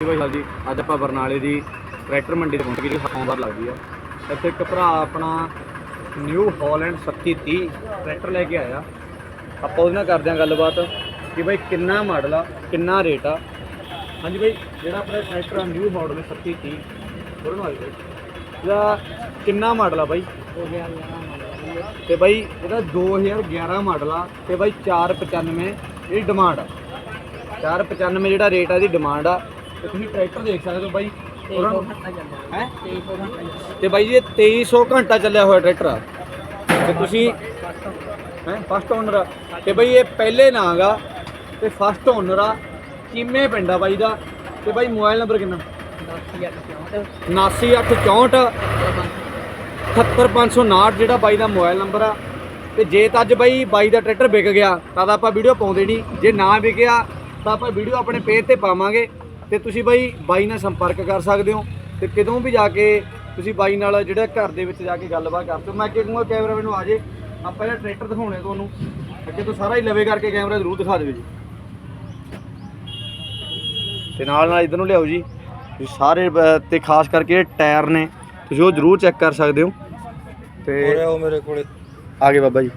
ਭਾਈ ਸਾਹਿਬ ਜੀ, ਅੱਜ ਆਪਾਂ ਬਰਨਾਲੇ ਦੀ ਟਰੈਕਟਰ ਮੰਡੀ ਤੇ ਪਹੁੰਚ ਗਏ ਜੀ ਸੋਮਵਾਰ ਲੱਗਦੀ ਆ। ਇੱਥੇ ਇੱਕ ਭਰਾ ਆਪਣਾ ਨਿਊ ਹਾਲੈਂਡ 3730 ਟਰੈਕਟਰ ਲੈ ਕੇ ਆਇਆ। ਆਪਾਂ ਉਹਦੇ ਨਾਲ ਕਰਦੇ ਹਾਂ ਗੱਲਬਾਤ ਕਿ ਭਾਈ ਕਿੰਨਾ ਮਾਡਲ ਆ, ਕਿੰਨਾ ਰੇਟ ਆ। ਹਾਂਜੀ ਭਾਈ, ਜਿਹੜਾ ਆਪਣਾ ਟਰੈਕਟਰ ਆ, ਨਿਊ ਮਾਡਲ 3730 ਉਹਦੇ ਨਾਲ ਇਹਦਾ ਕਿੰਨਾ ਮਾਡਲ ਆ ਬਾਈ ਤੇ ਬਾਈ ਇਹਦਾ 2011 ਮਾਡਲ ਆ, ਤੇ ਬਾਈ 495 ਇਹਦੀ ਡਿਮਾਂਡ ਆ। 495 ਜਿਹੜਾ ਰੇਟ ਆ, ਇਹਦੀ ਡਿਮਾਂਡ ਆ। ਤੇ ਤੁਸੀਂ ਟਰੈਕਟਰ ਦੇਖ ਸਕਦੇ ਹੋ ਬਾਈ। ਹੈ? ਤੇ ਬਾਈ ਇਹ 2300 ਘੰਟਾ ਚੱਲਿਆ ਹੋਇਆ ਟਰੈਕਟਰ ਆ। ਤੇ ਤੁਸੀਂ ਹੈ ਫਸਟ ਓਨਰ ਆ। ਤੇ ਬਾਈ ਇਹ ਪਹਿਲੇ ਨਾਂ ਗਾ ਤੇ ਫਸਟ ਓਨਰ ਆ ਕਿੰਮੇ ਪਿੰਡ ਆ ਬਾਈ ਦਾ। ਤੇ ਬਾਈ ਮੋਬਾਈਲ ਨੰਬਰ ਕਿੰਨਾ? 79864 78559 ਜਿਹੜਾ ਬਾਈ ਦਾ ਮੋਬਾਈਲ ਨੰਬਰ ਆ। ਤੇ ਜੇ ਤਾਂ ਅੱਜ ਬਾਈ ਬਾਈ ਦਾ ਟਰੈਕਟਰ ਵਿਕ ਗਿਆ ਤਾਂ ਆਪਾਂ ਵੀਡੀਓ ਪਾਉਂਦੇ ਨਹੀਂ। ਜੇ ਨਾ ਵਿਕਿਆ ਤਾਂ ਆਪਾਂ ਵੀਡੀਓ ਆਪਣੇ ਪੇਜ ਤੇ ਪਾਵਾਂਗੇ। ਤੇ ਤੁਸੀਂ ਬਾਈ ਬਾਈ ਨਾਲ ਸੰਪਰਕ ਕਰ ਸਕਦੇ ਹੋ ਤੇ ਕਿਦੋਂ ਵੀ ਜਾ ਕੇ ਤੁਸੀਂ ਬਾਈ ਨਾਲ ਜਿਹੜਾ ਘਰ ਦੇ ਵਿੱਚ ਜਾ ਕੇ ਗੱਲਬਾਤ ਕਰ ਹੋ। ਮੈਂ ਅੱਗੇ ਕਹੂੰਗਾ ਕੈਮਰਾ ਮੈਨੂੰ ਆ ਜੇ। ਆਪਾਂ ਇਹ ਟਰੈਕਟਰ ਦਿਖਾਉਣੇ ਤੁਹਾਨੂੰ। ਅੱਗੇ ਤੋਂ ਸਾਰਾ ਹੀ ਲਵੇ ਕਰਕੇ ਕੈਮਰਾ ਜ਼ਰੂਰ ਦਿਖਾ ਦਿਓ ਜੀ। ਤੇ ਨਾਲ ਨਾਲ ਇਧਰ ਨੂੰ ਲਿਆਓ ਜੀ। ਵੀ ਸਾਰੇ ਤੇ ਖਾਸ ਕਰਕੇ ਜਿਹੜੇ ਟਾਇਰ ਨੇ ਤੁਸੀਂ ਉਹ ਜ਼ਰੂਰ ਚੈੱਕ ਕਰ ਸਕਦੇ ਹੋ। ਤੇ ਉਹ ਮੇਰੇ ਕੋਲੇ। ਆਗੇ ਬਾਬਾ ਜੀ।